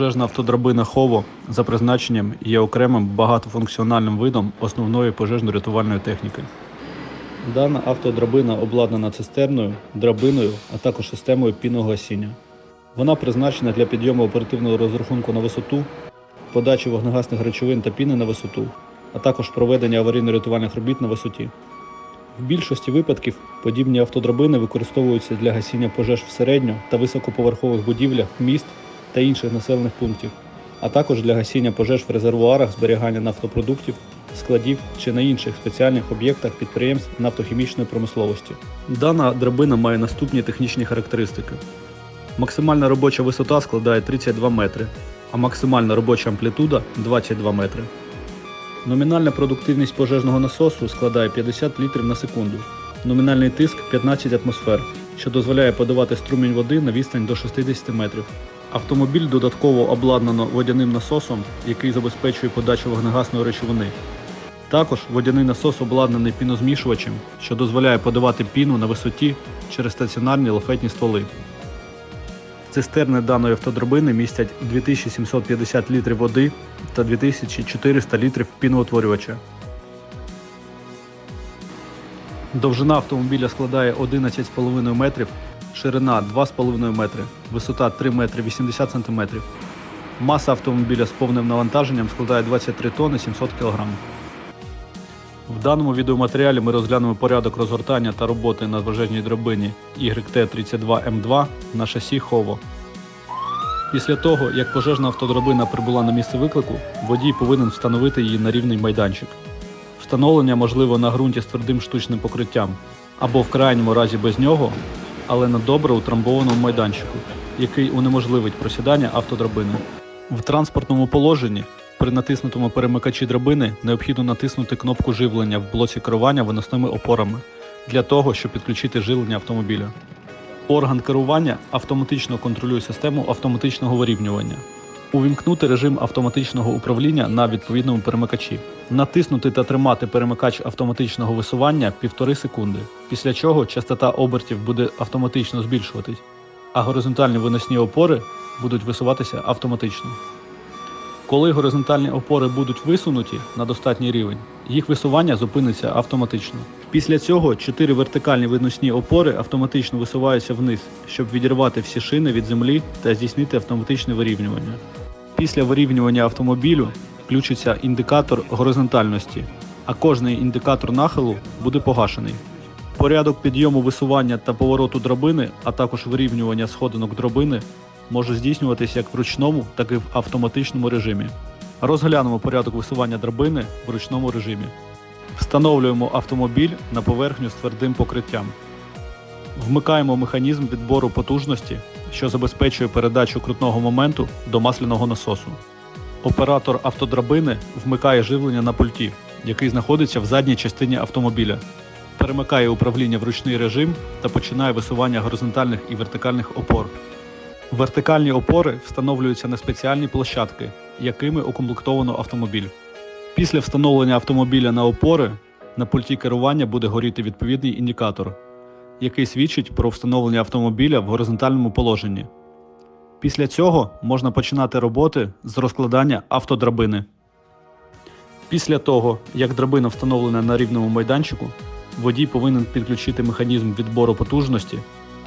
Пожежна автодрабина Хово за призначенням є окремим багатофункціональним видом основної пожежно-рятувальної техніки. Дана автодрабина обладнана цистерною, драбиною, а також системою пінного гасіння. Вона призначена для підйому оперативного розрахунку на висоту, подачі вогнегасних речовин та піни на висоту, а також проведення аварійно-рятувальних робіт на висоті. В більшості випадків подібні автодрабини використовуються для гасіння пожеж в середньо та високоповерхових будівлях, міст та інших населених пунктів, а також для гасіння пожеж в резервуарах зберігання нафтопродуктів, складів чи на інших спеціальних об'єктах підприємств нафтохімічної промисловості. Дана драбина має наступні технічні характеристики. Максимальна робоча висота складає 32 метри, а максимальна робоча амплітуда 22 метри. Номінальна продуктивність пожежного насосу складає 50 літрів на секунду. Номінальний тиск 15 атмосфер, що дозволяє подавати струмінь води на відстань до 60 метрів. Автомобіль додатково обладнано водяним насосом, який забезпечує подачу вогнегасної речовини. Також водяний насос обладнаний пінозмішувачем, що дозволяє подавати піну на висоті через стаціонарні лафетні стволи. Цистерни даної автодрабини містять 2750 літрів води та 2400 літрів піноутворювача. Довжина автомобіля складає 11,5 метрів, ширина 2,5 метри, висота 3 метри 80 см. Маса автомобіля з повним навантаженням складає 23 тонни 700 кг. В даному відеоматеріалі ми розглянемо порядок розгортання та роботи на пожежній драбині YT32M2 на шасі Хово. Після того, як пожежна автодрабина прибула на місце виклику, водій повинен встановити її на рівний майданчик. Встановлення можливо на ґрунті з твердим штучним покриттям або в крайньому разі без нього, але на добре утрамбованому майданчику, який унеможливить просідання автодрабини. В транспортному положенні при натиснутому перемикачі драбини необхідно натиснути кнопку живлення в блоці керування виносними опорами для того, щоб підключити живлення автомобіля. Орган керування автоматично контролює систему автоматичного вирівнювання. Увімкнути режим автоматичного управління на відповідному перемикачі. Натиснути та тримати перемикач автоматичного висування 1,5 секунди, після чого частота обертів буде автоматично збільшуватись, а горизонтальні виносні опори будуть висуватися автоматично. Коли горизонтальні опори будуть висунуті на достатній рівень, їх висування зупиниться автоматично. Після цього чотири вертикальні виносні опори автоматично висуваються вниз, щоб відірвати всі шини від землі та здійснити автоматичне вирівнювання. Після вирівнювання автомобілю включиться індикатор горизонтальності, а кожний індикатор нахилу буде погашений. Порядок підйому висування та повороту драбини, а також вирівнювання сходинок драбини може здійснюватися як в ручному, так і в автоматичному режимі. Розглянемо порядок висування драбини в ручному режимі. Встановлюємо автомобіль на поверхню з твердим покриттям. Вмикаємо механізм відбору потужності, що забезпечує передачу крутного моменту до масляного насосу. Оператор автодрабини вмикає живлення на пульті, який знаходиться в задній частині автомобіля. Перемикає управління в ручний режим та починає висування горизонтальних і вертикальних опор. Вертикальні опори встановлюються на спеціальні площадки, якими укомплектовано автомобіль. Після встановлення автомобіля на опори на пульті керування буде горіти відповідний індикатор, який свідчить про встановлення автомобіля в горизонтальному положенні. Після цього можна починати роботи з розкладання автодрабини. Після того, як драбина встановлена на рівному майданчику, водій повинен підключити механізм відбору потужності,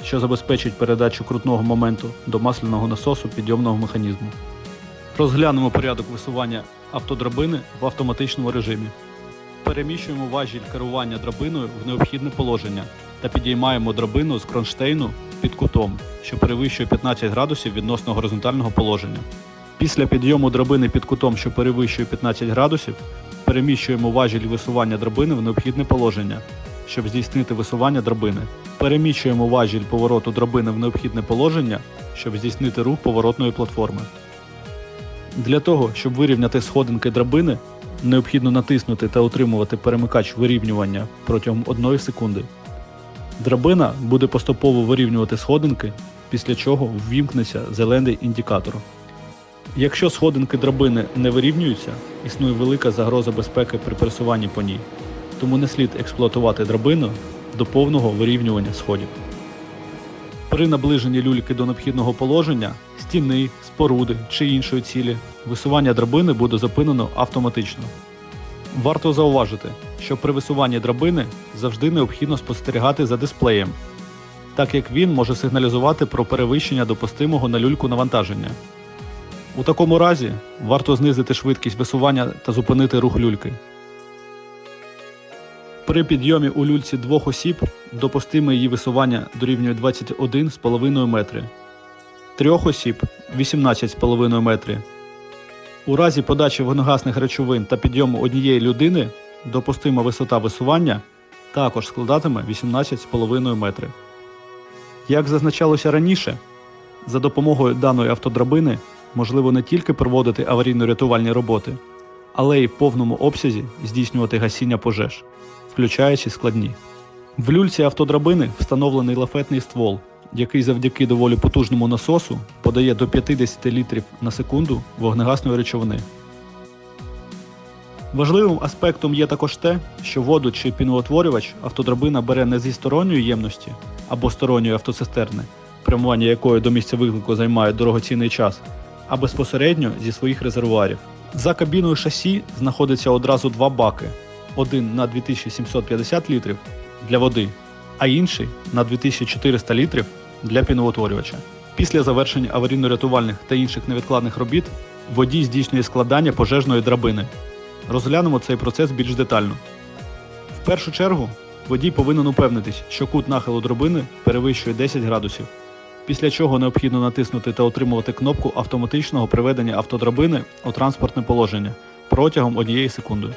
що забезпечить передачу крутного моменту до масляного насосу підйомного механізму. Розглянемо порядок висування автодрабини в автоматичному режимі. Переміщуємо важіль керування драбиною в необхідне положення та підіймаємо драбину з кронштейну під кутом, що перевищує 15 градусів відносно горизонтального положення. Після підйому драбини під кутом, що перевищує 15 градусів, переміщуємо важіль висування драбини в необхідне положення, щоб здійснити висування драбини. Переміщуємо важіль повороту драбини в необхідне положення, щоб здійснити рух поворотної платформи. Для того, щоб вирівняти сходинки драбини, необхідно натиснути та утримувати перемикач вирівнювання протягом 1 секунди. Драбина буде поступово вирівнювати сходинки, після чого ввімкнеться зелений індикатор. Якщо сходинки драбини не вирівнюються, існує велика загроза безпеки при пересуванні по ній, тому не слід експлуатувати драбину до повного вирівнювання сходів. При наближенні люльки до необхідного положення стіни, споруди чи іншої цілі, висування драбини буде зупинено автоматично. Варто зауважити, що при висуванні драбини завжди необхідно спостерігати за дисплеєм, так як він може сигналізувати про перевищення допустимого на люльку навантаження. У такому разі варто знизити швидкість висування та зупинити рух люльки. При підйомі у люльці двох осіб допустиме її висування дорівнює 21,5 метри, трьох осіб 18,5 метри. У разі подачі вогнегасних речовин та підйому однієї людини допустима висота висування також складатиме 18,5 метри. Як зазначалося раніше, за допомогою даної автодрабини можливо не тільки проводити аварійно-рятувальні роботи, але й в повному обсязі здійснювати гасіння пожеж, включаючи складні. В люльці автодрабини встановлений лафетний ствол, який завдяки доволі потужному насосу подає до 50 літрів на секунду вогнегасної речовини. Важливим аспектом є також те, що воду чи піноутворювач автодрабина бере не зі сторонньої ємності або сторонньої автоцистерни, прямування якої до місця виклику займає дорогоцінний час, а безпосередньо зі своїх резервуарів. За кабіною шасі знаходиться одразу два баки: один на 2750 літрів для води, а інший на 2400 літрів для піноутворювача. Після завершення аварійно-рятувальних та інших невідкладних робіт водій здійснює складання пожежної драбини. Розглянемо цей процес більш детально. В першу чергу водій повинен упевнитись, що кут нахилу драбини перевищує 10 градусів, після чого необхідно натиснути та отримувати кнопку автоматичного приведення автодрабини у транспортне положення протягом однієї секунди.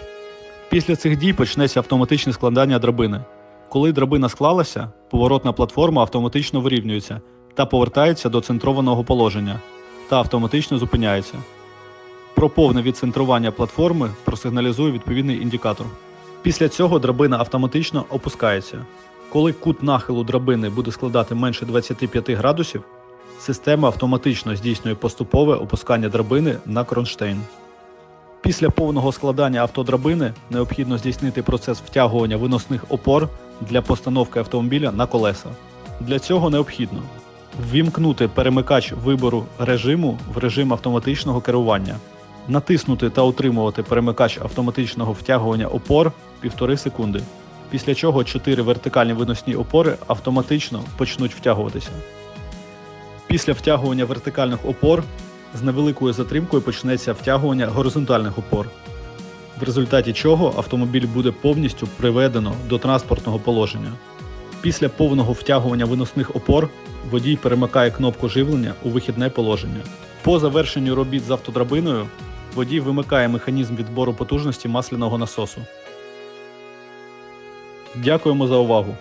Після цих дій почнеться автоматичне складання драбини. Коли драбина склалася, поворотна платформа автоматично вирівнюється та повертається до центрованого положення та автоматично зупиняється. Про повне відцентрування платформи просигналізує відповідний індикатор. Після цього драбина автоматично опускається. Коли кут нахилу драбини буде складати менше 25 градусів, система автоматично здійснює поступове опускання драбини на кронштейн. Після повного складання автодрабини необхідно здійснити процес втягування виносних опор для постановки автомобіля на колеса. Для цього необхідно ввімкнути перемикач вибору режиму в режим автоматичного керування, натиснути та утримувати перемикач автоматичного втягування опор 1,5 секунди, після чого 4 вертикальні виносні опори автоматично почнуть втягуватися. Після втягування вертикальних опор з невеликою затримкою почнеться втягування горизонтальних опор, в результаті чого автомобіль буде повністю приведено до транспортного положення. Після повного втягування виносних опор водій перемикає кнопку живлення у вихідне положення. По завершенню робіт з автодрабиною водій вимикає механізм відбору потужності масляного насосу. Дякуємо за увагу!